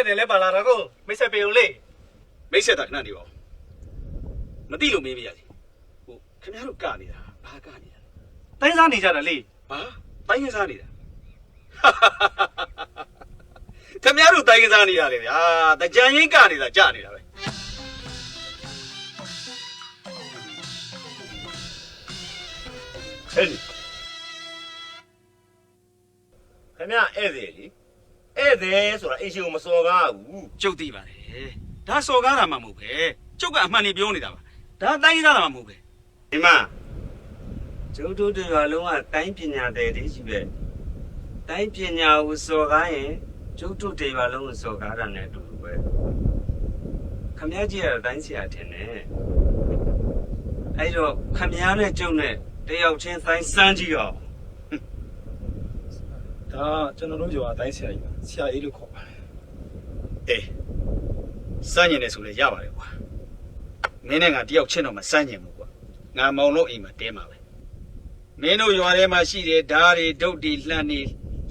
တဲ့တယ်လဲပါလာတာကိုမိတ်ဆက်ပေးဦးလေမိတ်ဆက်တာခဏနေပါဦးမသိလို့မေးပြရစီဟိုခင်ဗျားတို့ကနေတာဘာကနေတာတိုင်းစားနေကြတာလေဘာတိုင်းကစားနေတာခင်ဗျားတို့တိုင်းကစားနေရတယ်ဗျာတကြံရင်ကနေတာကြနေတာပဲဟဲ့လေခင်ဗျဧည့်သည်လေဧ ည့်သည်ဆိုတာအင်ရှင်ကိုမစော်ကားဘူးကျုပ်သိပါတယ်ဒါစော်ကားတာမှမဟုတ်ပဲကျုပ်ကအမှန်နေပြောနေတာပါဒါတိုင်းကစားတာမှမဟုတ်ပဲဒီမှာကျုပ်တို့တွေလုံးကတိုင်းပညာတဲ့တည်းရှိပဲတိုင်းပညာကိုစော်ကားရင်ကျုပ်တို့တွေလုံးကိုစော်ကားတာနဲ့အတူတူပဲခမည်းကြီးကတိုင်းဆရာထင်တယ်အဲ့တော့ခမည်းနဲ့ကျုပ်နဲ့တယောက်ချင်းဆိုင်စမ်းကြည့်အောင် ဒါကျွန်တော်တို့ကျော်အတိုင်းဆရာကြီးပါဆရာအေးလို့ခေါ်ပါတယ်အေးစမ်းညင်နေဆိုလေရပါတယ်ကွာမင်းနဲ့ငါတယောက်ချင်းတော့မစမ်းညင်ဘူးကွာငါမောင်လို့အိမ်မှာတဲမှာပဲမင်းတို့ရွာထဲမှာရှိတဲ့ဓားတွေဒုတ်တွေလှမ်းတွေ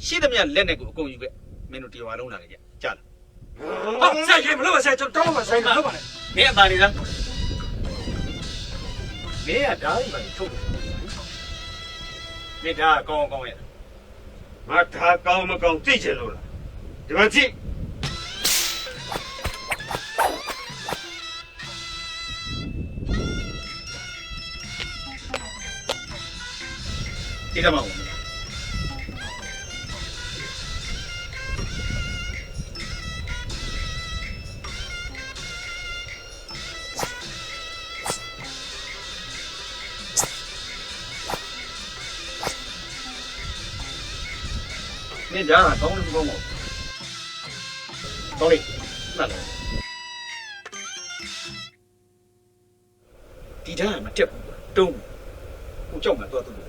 ရှိသမျှလက်နဲ့ကိုအကုန်ယူခဲ့မင်းတို့တရွာလုံးလာကြကြလားဟာဆက်ရင်မလို့ဆက်ကျွန်တော်တော့မဆိုင်ဘူးပါနဲ့မင်းအသာနေလားမင်းကဓာတ်ကြီးပါထုတ်တယ်မင်းဒါကောင်းကောင်းရဲ့ ငါဒါကောင်းမကောင်းသိချင်လို့လားဒီမှာကြည့်တိတ်တမောင် မင်းဓာတ်ကကောင်းလို့ကောင်းပေါ့ကောင်းလေမှန်လားဒီဓာတ်ကမတက်ဘူးကွာတုံးဟိုကြောက်မှတော့တူတယ်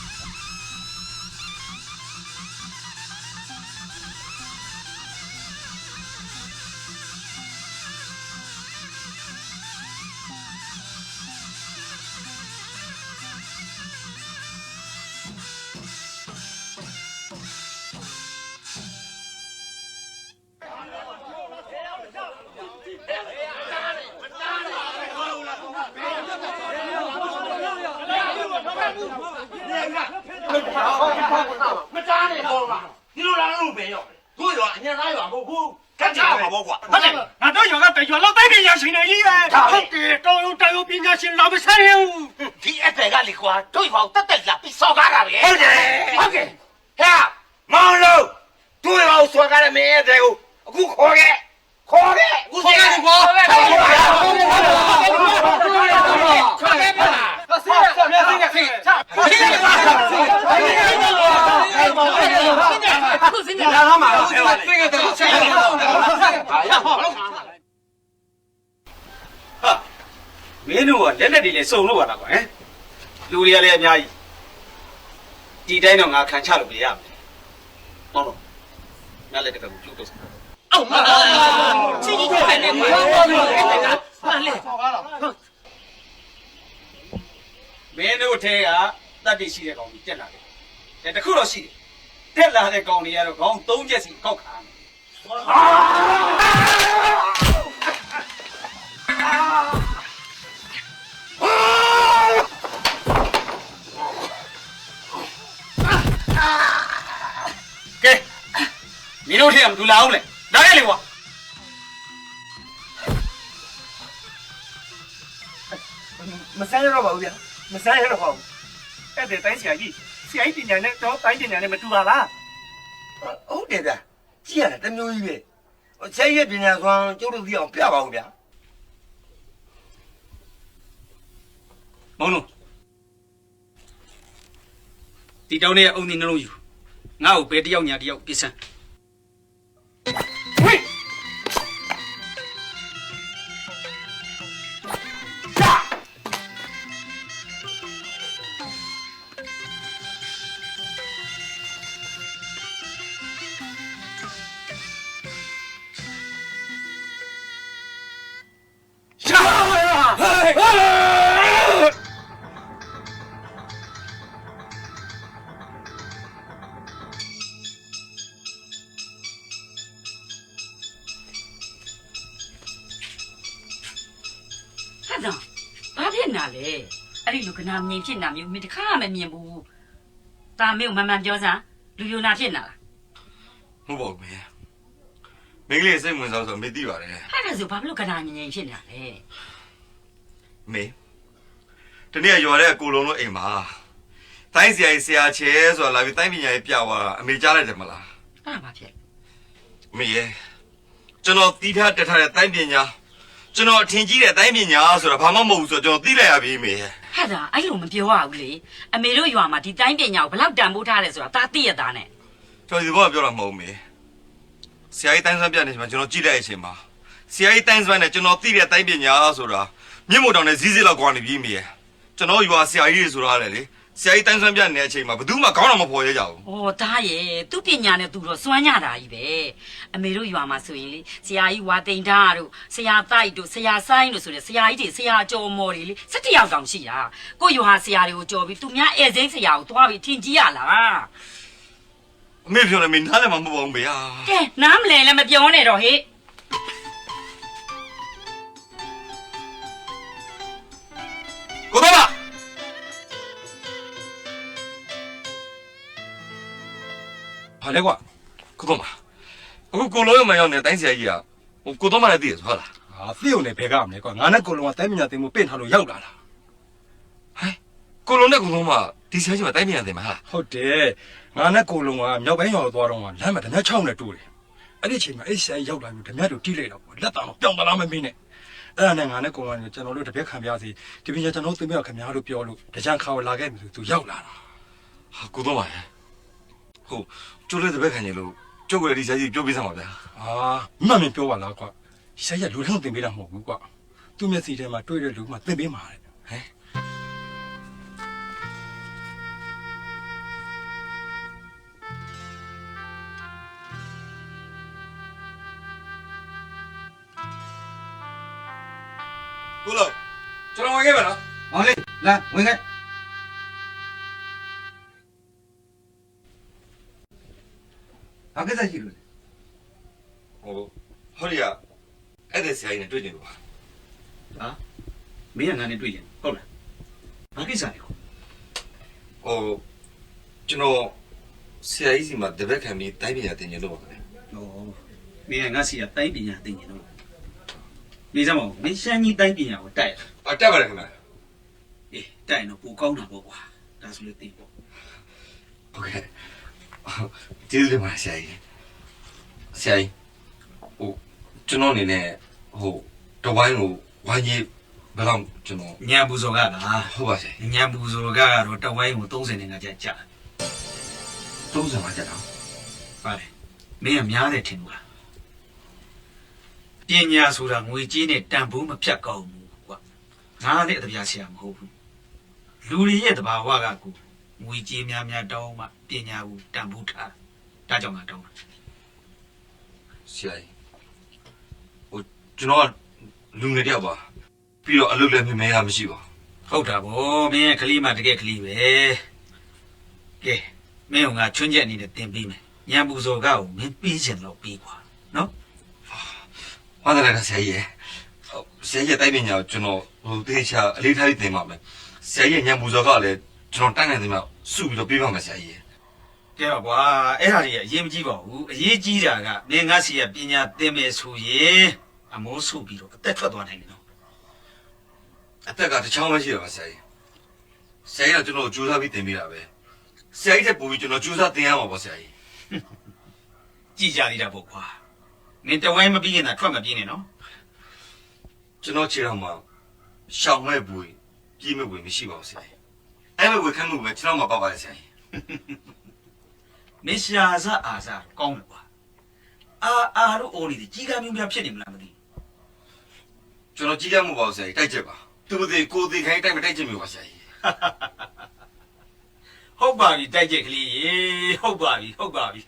ဟုတ်ဘူးကတ်ကြပါဘောကွာဟုတ်တယ်ငါတို့ရွာကတရွာလောက်တိုင်းပညာရှင်တွေကြီးပဲဟုတ်တယ်တော်ရုံတော်ရုံပညာရှင်လာမဆိုင်ဘူးဒီအတဲ့ကလေကွာတို့ရောတက်တက်လာပြီးစော်ကားတာပဲဟုတ်တယ်ဟုတ်ကဲ့ဟဲ့မောင်လို့တို့ရောစော်ကားတဲ့မင်းရဲ့တဲ့ကိုအခုခေါ်ခဲ့ခေါ်ခဲ့အခုခေါ်ခဲ့ကွာခေါ်ခဲ့ခေါ်ခဲ့ခေါ်ခဲ့ပါဆက်ဆက်ဆက်ဆက်ဆက်ဆက် ဆက် လာတော့မှာတော့အဲ့ဒါ 这个都这样，哎呀，好了。 ဟာမင်းတို့ကလက်လက်တွေလည်းစုံလို့ပါလားကွာဟမ်လူတွေကလည်းအများကြီးဒီတိုင်းတော့ငါခံချလို့ပြရမယ်ဟောတော့ငါလည်းတစ်ခါကိုကျုပ်တော့ 哦，妈，这一天呢，我我慢嘞。 မင်းတို့ထဲကတတ်တရှိတဲ့ကောင်ကြီးတက်လာတယ်တဲ့တခုတော့ရှိတယ် တက်လာတဲ့ကောင်တွေကတော့ခေါင်း၃ချက်စီကောက်ခါမယ်ကဲမင်းတို့ထဲကမလူလာအောင်လေလာခဲ့လေကွာမဆန်းရတော့ပါဘူးဗျာမဆန်းရတော့ပါဘူးအဲ့တဲ့တိုင်းဆရာကြီး ဆရာကြီးပညာနဲ့တော့တိုင်းပညာနဲ့မတူပါလားဟုတ်တယ်ဗျာကြည့်ရတယ်တမျိုးကြီးပဲဆရာရဲ့ပညာစွမ်းကျုပ်တို့သိအောင်ပြပါဦးဗျာမောင်လုံးဒီတောင်းနဲ့အုံဒီနှလုံးယူငါ့ကိုဘယ်တယောက်ညာတယောက်ပြစ်စမ်း ဟာတော့ဘာဖြစ်နာလဲအဲ့ဒီလူကနာမြင်ဖြစ်နာမျိုးမင်းတခါမှမမြင်ဘူးตาမေကိုမမှန်ပြောစမ်းလူယုံနာဖြစ်နာလားဟုတ်ပါဘူးမေမိန်းကလေးစိတ်ဝင်စားဆိုမေသိပါတယ်ဟာဒါဆိုဘာဖြစ်လို့ကနာငြိမ်ငြိမ်ဖြစ်နာလဲမေတနေ့ရွာတဲ့ကိုလုံးတို့အိမ်မှာတိုင်းဆရာကြီးဆရာချဲဆိုတာလာပြီးတိုင်းပညာရေးပြသွားတာအမေကြားလိုက်တယ်မလားအဲ့ဒါဘာဖြစ်အမေရဲ့ကျွန်တော်တီးထားတက်ထားတဲ့တိုင်းပညာ ကျွန်တော်အထင်ကြီးတဲ့တိုင်းပညာဆိုတာဘာမှမဟုတ်ဘူးဆိုတော့ကျွန်တော်သိလိုက်ရပြီမေရဲ့ဟာဒါအဲ့လိုမပြောရဘူးလေအမေတို့ရွာမှာဒီတိုင်းပညာကိုဘယ်လောက်တန်ဖိုးထားလဲဆိုတာဒါသိရတာနဲ့ကျွန်တော်ဒီဘောကပြောတာမဟုတ်ဘူးမေဆရာကြီးတိုင်းစွမ်းပြနေချိန်မှာကျွန်တော်ကြည့်လိုက်တဲ့အချိန်မှာဆရာကြီးတိုင်းစွမ်းနဲ့ကျွန်တော်သိတဲ့တိုင်းပညာဆိုတာမြင့်မို့တောင်နဲ့ဇီးဇီးလောက်ကွာနေပြီမေရဲ့ကျွန်တော်ရွာဆရာကြီးတွေဆိုတာလေ ဆရာကြီးတိုင်းစွမ်းပြနေတဲ့အချိန်မှာဘယ်သူမှခေါင်းတော်မဖော်ရကြဘူး။ဩဒါရဲ့သူ့ပညာနဲ့သူတော့စွမ်းညတာကြီးပဲ။အမေတို့ရွာမှာဆိုရင်လေဆရာကြီးဝါတိန်သားတို့ဆရာတိုက်တို့ဆရာဆိုင်တို့ဆိုတဲ့ဆရာကြီးတွေဆရာကျော်မော်တွေလေ၁၁ယောက်တောင်ရှိတာ။ကိုယ့်ရွာဆရာတွေကိုကြော်ပြီးသူများဧည့်စိမ့်ဆရာကိုတွားပြီးထင်ကြီးရလားအမေပြောတယ်မင်းနားလည်းမမပေါ့ဘူးဘေးဟာ။ကဲနားမလဲလည်းမပြောနဲ့တော့ဟေ့ လေကွာကိုတော့ပါအခုကိုလုံးရမရောက်နေတိုင်းဆရာကြီးကဟိုကိုတော့မလည်းသိရဆိုဟုတ်လားဟာသိုံနဲ့ဘဲကမလဲကွာငါနဲ့ကိုလုံးကတိုင်းပညာသင်မှုပင့်ထားလို့ရောက်လာတာဟဲ့ကိုလုံးနဲ့ကိုလုံးမဒီဆရာကြီးကတိုင်းပြန်တယ်မဟာဟုတ်တယ်ငါနဲ့ကိုလုံးကမြောက်ပိုင်းရွာကိုသွားတော့ကလမ်းမှာဓမြ6နဲ့တူတယ်အဲ့ဒီအချိန်မှာအဲ့ဆိုင်ရောက်လာပြီးဓမြတို့တီးလိုက်တော့ပေါ့လက်တောင်ပြောင်းတလားမမင်းနဲ့အဲ့ဒါနဲ့ငါနဲ့ကိုလုံးကကျွန်တော်တို့တပည့်ခံပြစီဒီပညာကျွန်တော်သင်ပြခင်ဗျားတို့ပြောလို့တကြံခါကိုလာခဲ့ပြီဆိုသူရောက်လာတာဟာကိုတော့ပါဟဲ့ ဟိုကျိုးလေးတစ်ဘက်ခံနေလို့ကျုပ်ကလည်းဒီဆရာကြီးပြောပြစမ်းပါဗျာအာမှန်မင်းပြောပါလားကွာဆိုင်ရလူထုံသင်ပေးတာမဟုတ်ဘူးကွာသူ့မျက်စိထဲမှာတွေ့တဲ့လူမှသင်ပေးမှာတဲ့ဟဲ့ကိုလုံးကျွန်တော်ဝင်ခဲ့ပါနော်မောင်လေးလာဝင်ခဲ့ ကိစ္စရှိလို့လဲဟိုဟောဒီကအဲ့ဒီဆရာကြီးနဲ့တွေ့နေလို့ပါဟာမင်းကငါနဲ့တွေ့ရင်ဟုတ်လားဘာကိစ္စလဲဟိုကျွန်တော်ဆရာကြီးစီမှာတပည့်ခံပြီးတိုင်းပညာသင်နေလို့ပါခင်ဗျဩမင်းကငါစီကတိုင်းပညာသိနေလို့နေစမ်းမအောင်မင်းရှမ်းကြီးတိုင်းပညာကိုတိုက်ရအတက်ပါတယ်ခင်ဗျအေးတိုက်ရင်တော့ပိုကောင်းတာပေါ့ကွာဒါဆိုလို့သိပေါ့ဟုတ်ကဲ့ ကျေးဇူးတင်ပါတယ်ဆရာကြီးဆရာကြီးဟိုကျွန်တော်အနေနဲ့ဟိုတဝိုင်းကိုဝိုင်းကြီးဘယ်တော့ကျွန်တော်ညံပူစော်ကလားဟုတ်ပါဆရာကြီးညံပူစော်ကကတော့တဝိုင်းကို30နေငါကြာကြာ30ပါကြတော့ပါတယ်မင်းကများတယ်ထင်လို့လားပညာဆိုတာငွေကြေးနဲ့တန်ဖိုးမဖြတ်ကောင်းဘူးကွာငါနဲ့အတပြားဆရာမဟုတ်ဘူးလူတွေရဲ့တဘာဝကကိုငွေကြေးများများတောင်းမှ ပညာကိုတန်ဖိုးထားဒါကြောင့်ငါတောင်းတာဆရာကြီးဟိုကျွန်တော်ကလူငယ်တယောက်ပါပြီးတော့အလုပ်လည်းမမဲရမရှိပါဟုတ်တာဗောမင်းရဲ့ကလေးမှတကယ်ကလေးပဲကဲမင်းကငါချွန်းချက်အနေနဲ့တင်ပေးမယ်ညံပူစော်ကကိုမင်းပြီးချင်တော့ပြီးကွာနော်ဟုတ်တယ်လားဆရာကြီးရဲ့ဟိုဆရာကြီးရဲ့တိုင်းပညာကိုကျွန်တော်ဟိုတေချာအလေးထားပြီးသင်ပါမယ်ဆရာကြီးရဲ့ညံပူဇော်ကလည်းကျွန်တော်တန်းနိုင်တယ်မှာစုပြီးတော့ပြေးပါမယ်ဆရာကြီးရဲ့ ကဲပါကွာအဲ့ဒါတွေကအရေးမကြီးပါဘူးအရေးကြီးတာကမင်းငါစီကပညာသင်မယ်ဆိုရင်အမိုးဆုပြီးတော့အသက်ထွက်သွားနိုင်တယ်နော်အသက်ကတစ်ချောင်းပဲရှိတယ်ပါဆရာကြီးဆရာကြီးကကျွန်တော်ကိုကြိုးစားပြီးသင်ပေးတာပဲဆရာကြီးတက်ပို့ပြီးကျွန်တော်ကြိုးစားသင်ရမှာပါဆရာကြီးကြည်ကြသေးတာပေါ့ကွာမင်းတဝိုင်းမပြီးရင်သာထွက်မပြေးနဲ့နော်ကျွန်တော်ခြေထောက်မှာရှောင်းမဲ့ဘူးကြီးမဲ့ဘူးမရှိပါဘူးဆရာကြီးအဲ့မဲ့ဝေခမ်းမှုပဲကျွန်တော်မှာပါပါတယ်ဆရာကြီး မင်းရှာစအာစကောင်းတယ်ကွာအာအာတို့အိုးနေတယ်ကြီးကမ်းမျိုးများဖြစ်နေမလားမသိကျွန်တော်ကြီးရမှုပါဘူးဆရာကြီးတိုက်ချက်ပါသူမသိကိုသိခိုင်းတိုက်မတိုက်ချက်မျိုးပါဆရာကြီးဟုတ်ပါပြီတိုက်ချက်ကလေးရေဟုတ်ပါပြီဟုတ်ပါပြီ